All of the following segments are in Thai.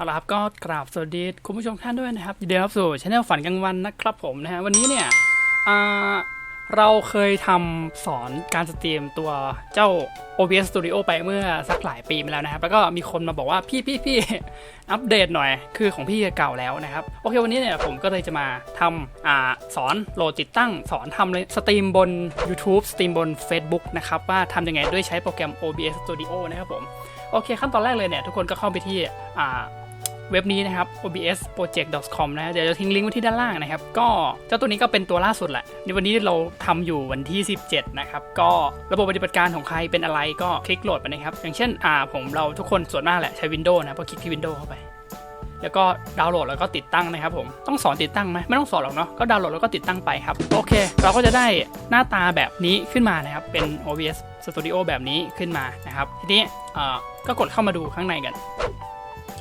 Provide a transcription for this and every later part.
เอาละครับก็กราบสวัสดีคุณผู้ชมท่านด้วยนะครับยินดีรับสู่ช anel ฝันกลางวันนะครับผมนะฮะวันนี้เนี่ยเราเคยทำสอนการสตรีมตัวเจ้า OBS Studio ไปเมื่อสักหลายปีมาแล้วนะครับ แล้วก็มีคนมาบอกว่าพี่พี่พี่อัปเดตหน่อย คือของพี่เก่าแล้วนะครับ โอเควันนี้เนี่ยผมก็เลยจะมาทำอาสอนโหลดติดตั้ง สอนทำเลยสตรีมบน YouTube สตรีมบน Facebook นะครับว่าทำยังไงด้วยใช้โปรแกรม OBS Studio นะครับผม โอเคขั้นตอนแรกเลยเนี่ยทุกคนก็เข้าไปที่อ่า เว็บนี้นะครับ obsproject.com นะเดี๋ยวจะทิ้งลิงก์ไว้ที่ด้านล่างนะครับ ก็เจ้าตัวนี้ก็เป็นตัวล่าสุดแหละในวันนี้เราทำอยู่วันที่ 17 นะครับ ก็ระบบปฏิบัติการของใครเป็นอะไรก็คลิกโหลดไปนะครับ อย่างเช่นอ่าผมเราทุกคนส่วนมากแหละใช้ Windows นะก็คลิกที่ Windows เข้าไปแล้วก็ดาวน์โหลดแล้วก็ติดตั้งนะครับผมต้องสอนติดตั้งไหมไม่ต้องสอนหรอกเนาะก็ดาวน์โหลดแล้วก็ติดตั้งไปครับโอเค เราก็จะได้หน้าตาแบบนี้ขึ้นมานะครับ เป็น OBS Studio แบบนี้ขึ้นมานะครับ ทีนี้เอ่อก็กดเข้ามาดูข้างในกัน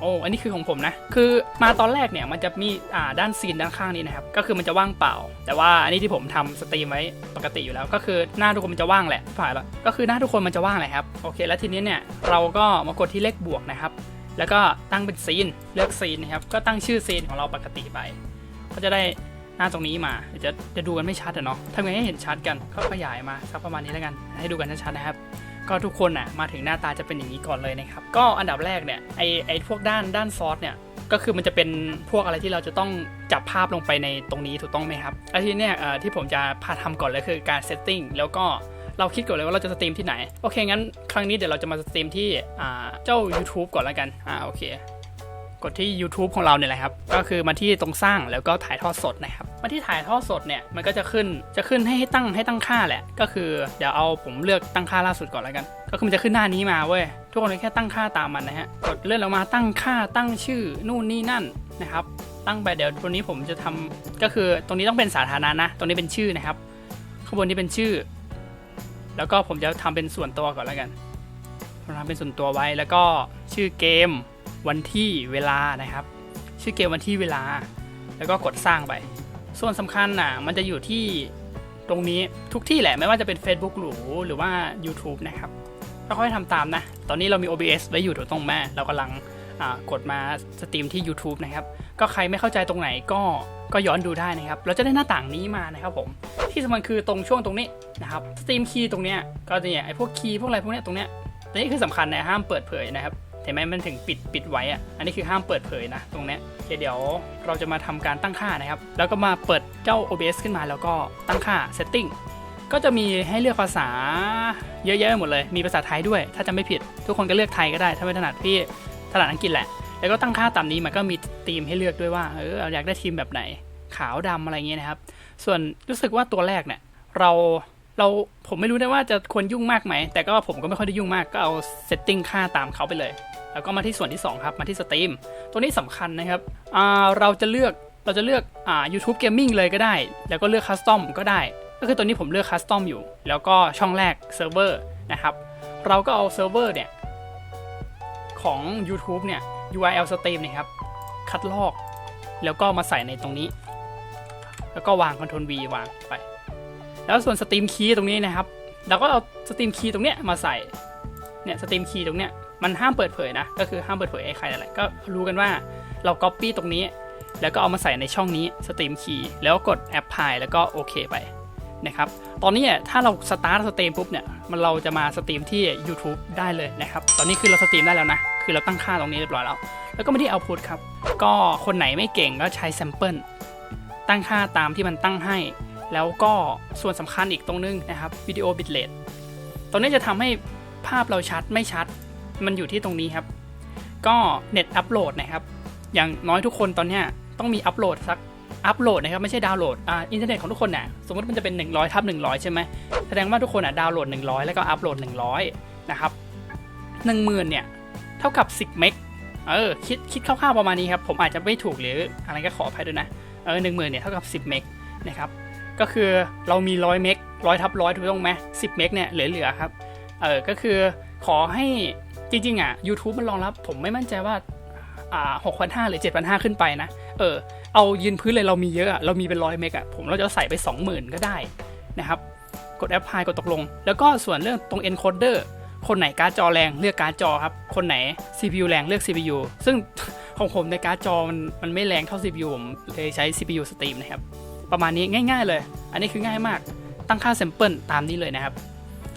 โอ้อันนี้คือของผมนะ คือมาตอนแรกเนี่ยมันจะมีอ่าด้านซีนด้านข้างนี้นะครับ ก็คือมันจะว่างเปล่า แต่ว่าอันนี้ที่ผมทำสตรีมไว้ปกติอยู่แล้ว ก็คือหน้าทุกคนมันจะว่างแหละผ่านแล้วก็คือหน้าทุกคนมันจะว่างแหละครับ โอเค แล้วทีนี้เนี่ยเราก็มากดที่เลขบวกนะครับ แล้วก็ตั้งเป็นซีน เลือกซีนนะครับ ก็ตั้งชื่อซีนของเราปกติไป ก็จะได้หน้าตรงนี้มาจะจะดูกันไม่ชัดอะเนาะทำไงให้เห็นชัดกัน ก็ขยายมาสักประมาณนี้แล้วกัน ให้ดูกันชัดๆนะครับ ก็ทุกคนอะมาถึงหน้าตาจะเป็นอย่างนี้ก่อนเลยนะครับ ก็อันดับแรกเนี่ยไอไอพวกด้านด้านซอสเนี่ยก็คือมันจะเป็นพวกอะไรที่เราจะต้องจับภาพลงไปในตรงนี้ถูกต้องไหมครับอันทีเนี่ยเอ่อที่ผมจะพาทำก่อนเลยคือการเซตติ้งแล้วก็เราคิดก่อนเลยว่าเราจะสตรีมที่ไหน โอเคงั้นครั้งนี้เดี๋ยวเราจะมาสตรีมที่อ่าเจ้า YouTube ก่อนแล้วกันอ่าโอเค ดที่ YouTube ของเราเนี่ยแหละครับ ก็คือมาที่ตรงสร้างแล้วก็ถ่ายทอดสดนะครับ มาที่ถ่ายทอดสดเนี่ยมันก็จะขึ้นจะขึ้นให้ให้ตั้งให้ตั้งค่าแหละ ก็คือเดี๋ยวเอาผมเลือกตั้งค่าล่าสุดก่อนแล้วกัน ก็คือมันจะขึ้นหน้านี้มาเว้ยทุกคนแค่ตั้งค่าตามมันนะฮะกดเลื่อนลงมาตั้งค่าตั้งชื่อนู่นนี่นั่นนะครับ ตั้งไปเดี๋ยวตัวนี้ผมจะทำก็คือตรงนี้ต้องเป็นสาธารณะนะตรงนี้เป็นชื่อนะครับข้างบนนี้เป็นชื่อ แล้วก็ผมจะทำเป็นส่วนตัวก่อนแล้วกันผมทำเป็นส่วนตัวไว้แล้วก็ชื่อเกม วันที่เวลานะครับ ชื่อเกมวันที่เวลา แล้วก็กดสร้างไป ส่วนสำคัญน่ะมันจะอยู่ที่ตรงนี้ทุกที่แหละไม่ว่าจะเป็น Facebook หรูหรือว่า YouTube นะครับก็ค่อยทำตามนะ ตอนนี้เรามี OBS ไว้อยู่ถูกต้องแม่เรากำลังกดมาสตรีมที่ YouTube นะครับ ก็ใครไม่เข้าใจตรงไหนก็ก็ย้อนดูได้นะครับ เราจะได้หน้าต่างนี้มานะครับผม ที่สำคัญคือตรงช่วงตรงนี้นะครับ สตรีมคีย์ตรงเนี้ยก็จะเนี่ยไอพวกคีย์พวกอะไรพวกเนี้ยตรงเนี้ยตัวนี้คือสำคัญนะห้ามเปิดเผยนะครับ เห็นไหมมันถึงปิดปิดไว้อะอันนี้คือห้ามเปิดเผยนะ ตรงนี้โอเคเดี๋ยวเราจะมาทำการตั้งค่านะครับ แล้วก็มาเปิดเจ้า OBS ขึ้นมาแล้วก็ตั้งค่า setting ก็จะมีให้เลือกภาษาเยอะแยะไปหมดเลย มีภาษาไทยด้วย ถ้าจะไม่ผิด ทุกคนก็เลือกไทยก็ได้ ถ้าไม่ถนัดพี่ถนัดอังกฤษแหละ แล้วก็ตั้งค่าตามนี้มันก็มีธีมให้เลือกด้วยว่า เอออยากได้ทีมแบบไหน ขาวดำอะไรเงี้ยนะครับ ส่วนรู้สึกว่าตัวแรกเนี่ย เราเราผมไม่รู้ได้ว่าจะควรยุ่งมากไหม แต่ก็ผมก็ไม่ค่อยได้ยุ่งมาก ก็เอาเซตติ้งค่าตามเขาไปเลย แล้วก็มาที่ส่วนที่ 2 ครับ มาที่สตรีมตัวนี้สำคัญนะครับเราจะเลือกเราจะเลือกอ่า YouTube Gaming เลยก็ได้ แล้วก็เลือกคัสตอมก็ได้ ก็คือตัวนี้ผมเลือกคัสตอมอยู่ แล้วก็ช่องแรกเซิร์ฟเวอร์นะครับ เราก็เอาเซิร์ฟเวอร์เนี่ยของ YouTube เนี่ย URL stream นี่ยครับ คัดลอก แล้วก็มาใส่ในตรงนี้ แล้วก็วาง Ctrl V วางไป แล้วส่วนสตรีมคีย์ตรงนี้นะครับ เราก็เอาสตรีมคีย์ตรงเนี้ยมาใส่ เนี่ยสตรีมคีย์ตรงเนี้ยมันห้ามเปิดเผยนะ ก็คือห้ามเปิดเผยไอ้ใครอะไรก็รู้กันว่าเรา Copy ตรงนี้ แล้วก็เอามาใส่ในช่องนี้สตรีมคีย์แล้วกด Apply แล้วก็โอเคไปนะครับตอนนี้ถ้าเราสตาร์ทสตรีมปุ๊บเนี่ยมันเราจะมาสตรีมที่ YouTube ได้เลยนะครับตอนนี้คือเราสตรีมได้แล้วนะ คือเราตั้งค่าตรงนี้เรียบร้อยแล้ว แล้วก็มาที่ Output ครับ ก็คนไหนไม่เก่งก็ใช้ Sample ตั้งค่าตามที่มันตั้งให้ แล้วก็ส่วนสำคัญอีกตรงนึงนะครับวิดีโอบิตเลทตรงนี้จะทำให้ ภาพเราชัดไม่ชัด มันอยู่ที่ตรงนี้ครับ ก็เน็ตอัปโหลดนะครับ อย่างน้อยทุกคนตอนเนี้ยต้องมีอัปโหลดสักอัปโหลดนะครับไม่ใช่ดาวน์โหลดอ่าอินเทอร์เน็ตของทุกคนน่ะสมมติมันจะเป็น 100ทับ100 ใช่ไหมแสดงว่าทุกคนอะดาวน์โหลด 100 แล้วก็อัปโหลด 100 นะครับ10,000เนี่ยเท่ากับ 10 เมกเออคิดคิดคร่าวๆประมาณนี้ครับ ผมอาจจะไม่ถูกหรืออะไรก็ขออภัยด้วยนะเออหนึ่งหมื่นเนี่ยเท่ากับ 10 เมกนะครับก็คือเรามี 100 เมกร้อยทับร้อยถูกต้องไหมสิบเมกเนี่ยเหลือๆครับ เออก็คือขอให้จริงๆอะ YouTube มันรองรับ ผมไม่มั่นใจว่าอ่าหกพันห้าหรือเจ็ดพันห้าขึ้นไปนะ เออ เอายืนพื้นเลยเรามีเยอะอะเรามีเป็นร้อยเมกอะผมเราจะใส่ไปสองหมื่นก็ได้นะครับ กดแอปพลายกดตกลง แล้วก็ส่วนเรื่องตรง encoder คนไหนการ์ดจอแรงเลือกการ์ดจอครับ คนไหน CPU แรงเลือก CPU ซึ่งของผมในการ์ดจอมันมันไม่แรงเท่า CPU ผมเลยใช้ CPU สตรีมนะครับ ประมาณนี้ง่าย ๆ เลย อันนี้คือง่ายมาก ตั้งค่า sample ตามนี้เลยนะครับ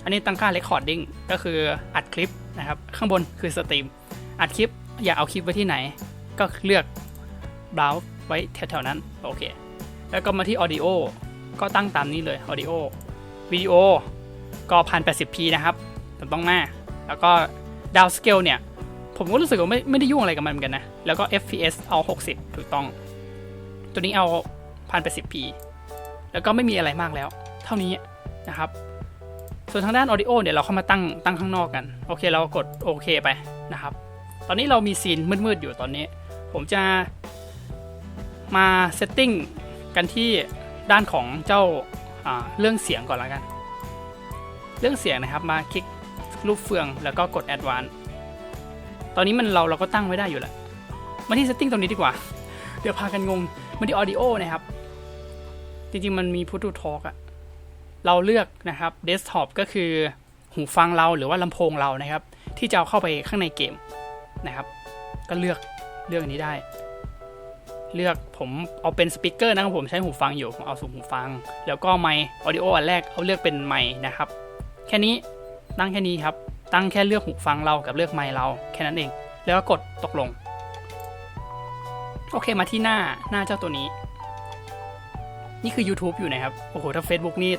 อันนี้ตั้งค่า recording ก็คืออัดคลิปนะครับ ข้างบนคือสตรีมอัดคลิปอยากเอาคลิปไว้ที่ไหน ก็เลือก browse ไว้แถวๆนั้นโอเค แล้วก็มาที่ audio ก็ตั้งตามนี้เลย audio วิดีโอก็ 1080p นะครับแต่ต้องมาแล้วก็ down scale เนี่ย ผมก็รู้สึกว่าไม่ไม่ได้ยุ่งอะไรกับมันเหมือนกันนะ แล้วก็ FPS เอา 60 ถูกต้อง ตัวนี้เอา 1080p แล้วก็ไม่มีอะไรมากแล้ว เท่านี้นะครับ ส่วนทางด้าน audio เดี๋ยวเราเข้ามาตั้งตั้งข้างนอกกัน โอเคเรากดโอเคไปนะครับ ตอนนี้เรามีซีนมืดๆอยู่ตอนนี้ ผมจะมาเซตติ้งกันที่ด้านของเจ้าาเรื่องเสียงก่อนละกัน เรื่องเสียงนะครับมาคลิกรูปเฟืองแล้วก็กด Advanced ตอนนี้มันเราเราก็ตั้งไว้ได้อยู่แล้ว มาที่ setting ตรงนี้ดีกว่า เดี๋ยวพากันงงมาที่ audio นะครับ จริงๆมันมี put to talk อะ เราเลือกนะครับ desktop ก็คือหูฟังเราหรือว่าลำโพงเรานะครับ ที่จะเอาเข้าไปข้างในเกมนะครับ ก็เลือกเลือกอันนี้ได้ เลือกผมเอาเป็นสปีกเกอร์นะครับผมใช้หูฟังอยู่ผมเอาสูงหูฟัง แล้วก็ไมค์ audio อันแรกเอาเลือกเป็นไมค์นะครับ แค่นี้ตั้งแค่นี้ครับ ตั้งแค่เลือกหูฟังเรากับเลือกไมค์เราแค่นั้นเอง แล้วก็กดตกลง โอเคมาที่หน้าหน้าเจ้าตัวนี้ นี่คือ YouTube อยู่นะครับ โอ้โห ถ้า Facebook นี่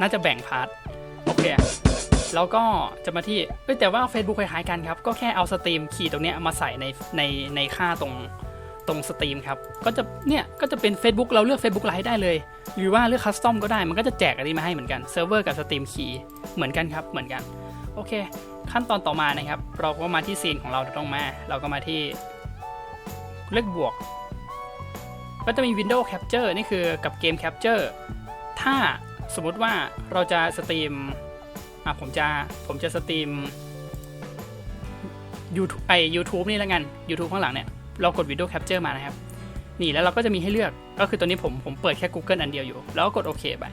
น่าจะแบ่งพาร์ทโอเคแล้วก็จะมาที่แต่ว่า Facebook คล้ายๆกันครับ ก็แค่เอาสตรีมคีย์ตรงเนี้ยมาใส่ในในในค่าตรงตรงสตรีมครับ ก็จะเนี่ยก็จะเป็น Facebook เราเลือก Facebook ไลฟ์ได้เลย หรือว่าเลือกคัสตอมก็ได้ มันก็จะแจกอันนี้มาให้เหมือนกันเซิร์ฟเวอร์กับสตรีมคีย์เหมือนกันครับ เหมือนกัน โอเค ขั้นตอนต่อมานะครับ เราก็มาที่ซีนของเราต้องมา เราก็มาที่เลขบวก ก็จะมี Windows Capture นี่คือกับเกม Capture ถ้า สมมติว่าเราจะสตรีมอะผมจะผมจะสตรีม YouTube ไอ YouTube นี่แล้วกัน YouTube ข้างหลังเนี่ย เรากด Windows Capture มานะครับ นี่แล้วเราก็จะมีให้เลือกก็คือตัวนี้ผมผมเปิดแค่ Google อันเดียวอยู่ แล้วก็กดโอเคไป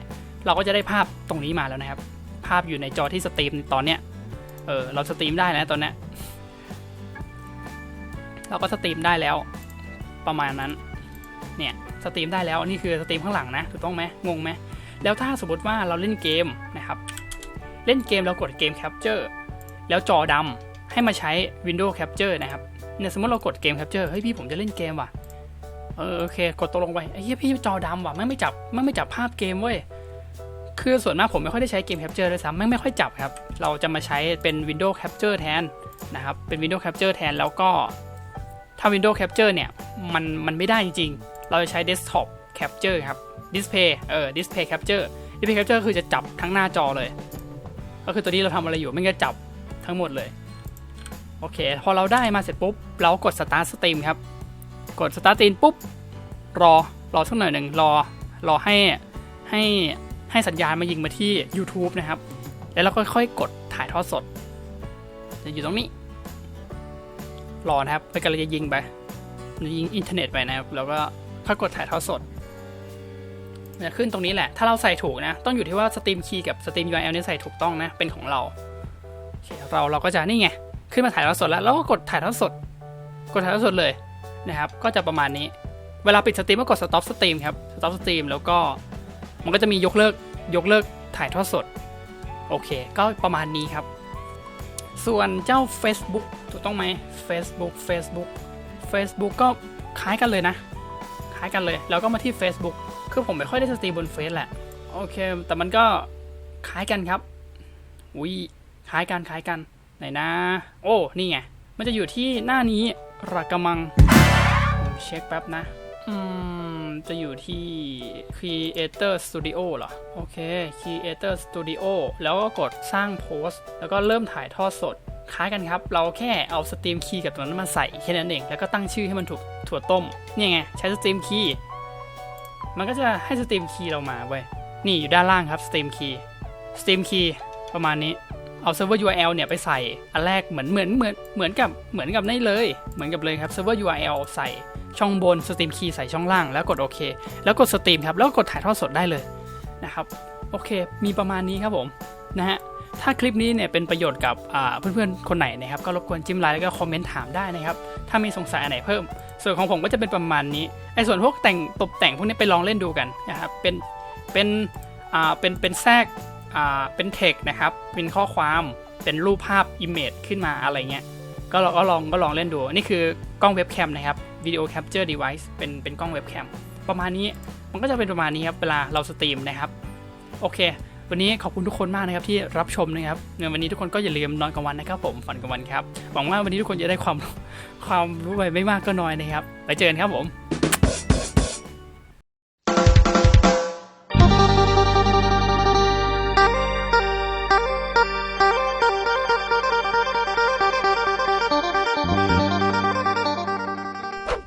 เราก็จะได้ภาพตรงนี้มาแล้วนะครับ ภาพอยู่ในจอที่สตรีมตอนเนี้ยเออเราสตรีมได้แล้วตอนเนี้ยเราก็สตรีมได้แล้ว ประมาณนั้นเนี่ยสตรีมได้แล้วนี่คือสตรีมข้างหลังนะถูกต้องไหมงงไหม แล้วถ้าสมมติว่าเราเล่นเกมนะครับ เล่นเกมเรากดเกม Capture แล้วจอดำให้มาใช้ Windows Capture นะครับเนี่ยสมมติเรากดเกม Capture เฮ้ยพี่ผมจะเล่นเกมว่ะ เออโอเค กดตกลงไปไอ้เหี้ยพี่จอดำว่ะไม่งไม่จับไม่งไม่จับภาพเกมเว้ย คือส่วนมากผมไม่ค่อยได้ใช้เกม Capture เลยซ้ำไม่งไม่ค่อยจับครับ เราจะมาใช้เป็น Windows Capture แทนนะครับ เป็น Windows Capture แทนแล้วก็ถ้า Windows Capture เนี่ยมันมันไม่ได้จริงๆ เราจะใช้ Desktop Capture ครับ Display เออ Display Capture Display Capture คือจะจับทั้งหน้าจอเลย ก็คือตัวนี้เราทำอะไรอยู่มันจะจับทั้งหมดเลย โอเค พอเราได้มาเสร็จปุ๊บ เรากด Start Stream ครับ กด Start Stream ปุ๊บ รอ รอสักหน่อยหนึ่งรอ รอให้ ให้ ให้สัญญาณมายิงมาที่ YouTube นะครับ แล้วเราค่อยๆ กดถ่ายทอดสด จะอยู่ตรงนี้ รอนะครับไปกันเลยจะยิงไปจะยิงอินเทอร์เน็ตไปนะครับ แล้วก็ค่อยกดถ่ายทอดสด มันจะขึ้นตรงนี้แหละ ถ้าเราใส่ถูกนะ ต้องอยู่ที่ว่าสตรีมคีย์กับสตรีม URL นี่ใส่ถูกต้องนะ เป็นของเราเคเราเราก็จะนี่ไง ขึ้นมาถ่ายทอดสดแล้ว เราก็กดถ่ายทอดสด กดถ่ายทอดสดเลยนะครับ ก็จะประมาณนี้ เวลาปิดสตรีมก็กด stop stream ครับ stop stream แล้วก็มันก็จะมียกเลิกยกเลิกถ่ายทอดสด โอเค ก็ประมาณนี้ครับ ส่วนเจ้า Facebook ถูกต้องไหม Facebook Facebook Facebook ก็คล้ายกันเลยนะ คล้ายกันเลย แล้วก็มาที่ Facebook คือผมไม่ค่อยได้สตรีมบนเฟซแหละ โอเค แต่มันก็คล้ายกันครับ อุ้ยคล้ายกันคล้ายกัน ไหนนะ โอ้ นี่ไง มันจะอยู่ที่หน้านี้ระกมังผมเช็คแป๊บนะ อืม จะอยู่ที่ Creator Studio เหรอ โอเค Creator Studio แล้วก็กดสร้างโพสต์ แล้วก็เริ่มถ่ายทอดสดคล้ายกันครับ เราแค่เอาสตรีมคีย์กับตัวนั้นมาใส่แค่นั้นเอง แล้วก็ตั้งชื่อให้มันถูกถั่วต้ม นี่ไง ใช้สตรีมคีย์ มันก็จะให้สตรีมคีย์เรามาเว้ย นี่อยู่ด้านล่างครับสตรีมคีย์สตรีมคีย์ประมาณนี้ เอาเซิร์ฟเวอร์ URL เนี่ยไปใส่ อันแรกเหมือนเหมือนเหมือนเหมือนกับเหมือนกับนี่เลย เหมือนกับเลยครับเซิร์ฟเวอร์ URL ใส่ช่องบนสตรีมคีย์ใส่ช่องล่างแล้วกดโอเค แล้วกดสตรีมครับ แล้วกดถ่ายทอดสดได้เลยนะครับ โอเค มีประมาณนี้ครับผมนะฮะถ้าคลิปนี้เนี่ยเป็นประโยชน์กับเพื่อนๆ คนไหนนะครับ ก็รบกวนจิ้มไลค์แล้วก็คอมเมนต์ถามได้นะครับ ถ้ามีสงสัยอันไหนเพิ่ม ส่วนของผมก็จะเป็นประมาณนี้ไอ้ส่วนพวกแต่งตกแต่งพวกนี้ไปลองเล่นดูกันนะครับเป็นเป็นอ่าเป็นเป็นแทรกอ่าเป็นเทคนะครับเป็นข้อความเป็นรูปภาพอิมเมจขึ้นมาอะไรเงี้ยก็ลองก็ลองก็ลองเล่นดูนี่คือกล้องเว็บแคมนะครับวิดีโอแคปเจอร์เดีไวซ์เป็นเป็นกล้องเว็บแคมประมาณนี้มันก็จะเป็นประมาณนี้ครับเวลาเราสตรีมนะครับโอเค วันนี้ขอบคุณทุกคนมากนะครับที่รับชมนะครับในวันนี้ทุกคนก็อย่าลืมนอนกลางวันนะครับผมฝันกลางวันครับหวังว่าวันนี้ทุกคนจะได้ความความรู้ไปไม่มากก็น้อยนะครับไปเจอกันครับผม